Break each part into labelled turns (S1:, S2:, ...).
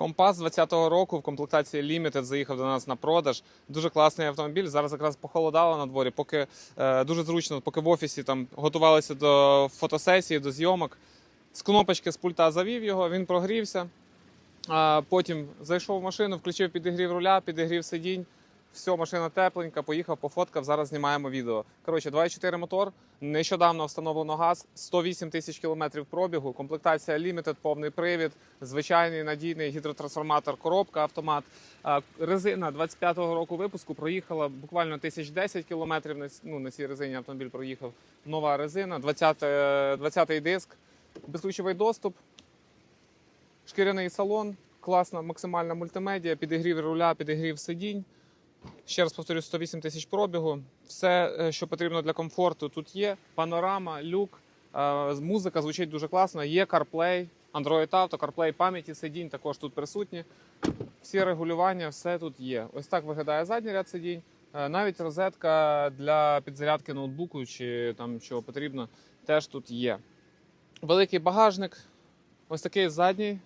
S1: Компас 20-го року в комплектації Limited заїхав до нас на продаж. Дуже класний автомобіль. Зараз якраз похолодало на дворі, поки е, дуже зручно, поки в офісі там готувалися до фотосесії, до зйомок. З кнопочки з пульта завів його, він прогрівся. Потім зайшов в машину, включив підігрів руля, підігрів сидінь. Все, машина тепленька, поїхав, пофоткав. Зараз знімаємо відео. Коротше, 2.4 мотор. Нещодавно встановлено газ, 108 тисяч кілометрів пробігу. Комплектація Limited, повний привід, звичайний надійний гідротрансформатор, коробка, автомат. Резина 25-го року випуску проїхала буквально 1010 кілометрів. Ну, на цій резині автомобіль проїхав. Нова резина, 20, 20-й диск, безключовий доступ. Шкіряний салон, класна максимальна мультимедіа, підігрів руля, підігрів сидінь. Ще раз повторюю, 108 тисяч пробігу. Все, е, що потрібно для комфорту, тут є. Панорама, люк, е, музика звучить дуже класно. Є CarPlay, Android Auto, CarPlay пам'яті сидінь також тут присутні. Всі регулювання, все тут є. Ось так виглядає задній ряд сидінь. Е, Навіть розетка для підзарядки ноутбуку чи там чого потрібно, теж тут є. Великий багажник, ось такий задній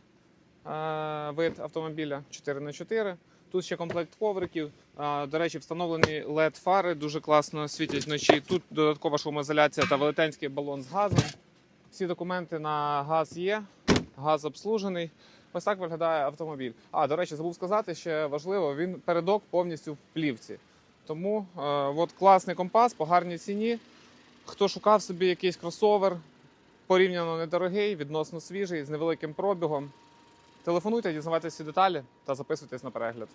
S1: вид автомобіля 4х4. Тут ще комплект ковриків. До речі, встановлені led фари дуже класно світять вночі. Тут додаткова шумоізоляція та велетенський балон з газом. Всі документи на газ є, газ обслужений. Ось так виглядає автомобіль. А, до речі, забув сказати, ще важливо, він передок повністю в плівці. Тому е, от класний компас по гарній ціні. Хто шукав собі якийсь кросовер, порівняно недорогий, відносно свіжий, з невеликим пробігом. Телефонуйте, дізнавайтеся деталі та записуйтесь на перегляд.